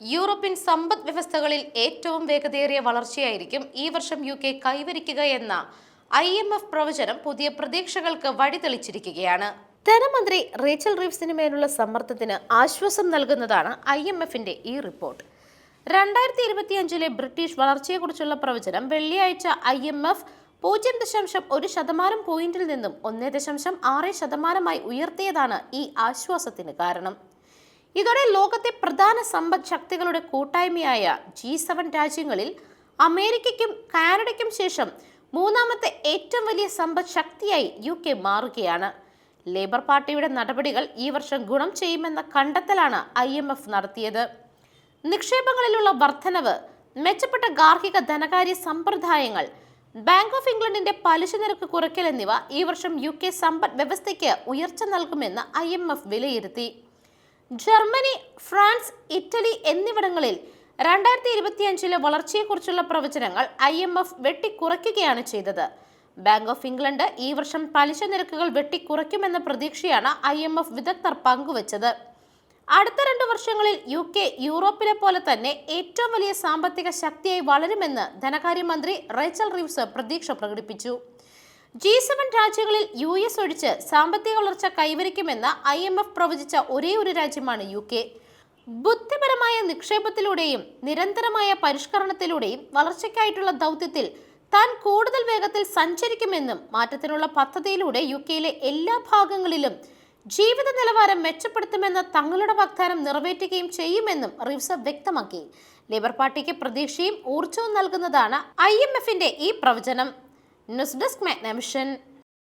European സമ്പദ് വ്യവസ്ഥകളിൽ ഏറ്റവും വേഗതയേറിയ വളർച്ചയായിരിക്കും ഈ വർഷം യു കെ കൈവരിക്കുക എന്ന ഐ എം എഫ് പ്രവചനം പുതിയ പ്രതീക്ഷകൾക്ക് വഴിതെളിച്ചിരിക്കുകയാണ്. ധനമന്ത്രി റേച്ചൽ റീവ്സിന് മേലുള്ള സമ്മർദ്ദത്തിന് ആശ്വാസം നൽകുന്നതാണ് ഐ എം എഫിന്റെ ഈ റിപ്പോർട്ട്. രണ്ടായിരത്തി ഇരുപത്തിയഞ്ചിലെ ബ്രിട്ടീഷ് വളർച്ചയെക്കുറിച്ചുള്ള പ്രവചനം വെള്ളിയാഴ്ച ഐ എം എഫ് പൂജ്യം ദശാംശം ഒരു ശതമാനം പോയിന്റിൽ നിന്നും ഒന്നേ ദശാംശം ആറ് ശതമാനമായി ഉയർത്തിയതാണ് ഈ ആശ്വാസത്തിന് കാരണം. ഇതോടെ ലോകത്തെ പ്രധാന സമ്പദ് ശക്തികളുടെ കൂട്ടായ്മയായ ജി സെവൻ രാജ്യങ്ങളിൽ അമേരിക്കയ്ക്കും കാനഡയ്ക്കും ശേഷം മൂന്നാമത്തെ ഏറ്റവും വലിയ സമ്പദ് ശക്തിയായി യു കെ മാറുകയാണ്. ലേബർ പാർട്ടിയുടെ നടപടികൾ ഈ വർഷം ഗുണം ചെയ്യുമെന്ന കണ്ടെത്തലാണ് ഐ എം എഫ് നടത്തിയത്. നിക്ഷേപങ്ങളിലുള്ള വർധനവ് മെച്ചപ്പെട്ട ഗാർഹിക ധനകാര്യ സമ്പ്രദായങ്ങൾ ബാങ്ക് ഓഫ് ഇംഗ്ലണ്ടിന്റെ പലിശ നിരക്ക് കുറയ്ക്കൽ എന്നിവ ഈ വർഷം യു കെ സമ്പദ് വ്യവസ്ഥയ്ക്ക് ഉയർച്ച നൽകുമെന്ന് ഐ വിലയിരുത്തി. ജർമ്മനി ഫ്രാൻസ് ഇറ്റലി എന്നിവിടങ്ങളിൽ രണ്ടായിരത്തി ഇരുപത്തിയഞ്ചിലെ വളർച്ചയെക്കുറിച്ചുള്ള പ്രവചനങ്ങൾ ഐ എം എഫ് വെട്ടിക്കുറയ്ക്കുകയാണ് ചെയ്തത്. ബാങ്ക് ഓഫ് ഇംഗ്ലണ്ട് ഈ വർഷം പലിശ നിരക്കുകൾ വെട്ടിക്കുറയ്ക്കുമെന്ന പ്രതീക്ഷയാണ് ഐ എം എഫ് വിദഗ്ധർ പങ്കുവച്ചത്. അടുത്ത രണ്ട് വർഷങ്ങളിൽ യു കെ യൂറോപ്പിലെ പോലെ തന്നെ ഏറ്റവും വലിയ സാമ്പത്തിക ശക്തിയായി വളരുമെന്ന് ധനകാര്യമന്ത്രി റേച്ചൽ റീവ്സ് പ്രതീക്ഷ പ്രകടിപ്പിച്ചു. ജി സെവൻ രാജ്യങ്ങളിൽ യു എസ് ഒഴിച്ച് സാമ്പത്തിക വളർച്ച കൈവരിക്കുമെന്ന് ഐ എം എഫ് പ്രവചിച്ച ഒരേ ഒരു രാജ്യമാണ് യു കെ. ബുദ്ധിപരമായ നിക്ഷേപത്തിലൂടെയും നിരന്തരമായ പരിഷ്കരണത്തിലൂടെയും വളർച്ചയ്ക്കായിട്ടുള്ള ദൗത്യത്തിൽ താൻ കൂടുതൽ വേഗത്തിൽ സഞ്ചരിക്കുമെന്നും മാറ്റത്തിനുള്ള പദ്ധതിയിലൂടെ യു കെയിലെ എല്ലാ ഭാഗങ്ങളിലും ജീവിത നിലവാരം മെച്ചപ്പെടുത്തുമെന്ന തങ്ങളുടെ വാഗ്ദാനം നിറവേറ്റുകയും ചെയ്യുമെന്നും റിവ്സ് വ്യക്തമാക്കി. ലേബർ പാർട്ടിക്ക് പ്രതീക്ഷയും ഊർജവും നൽകുന്നതാണ് ഐ ഈ പ്രവചനം. News desk മാഗ്നമിഷൻ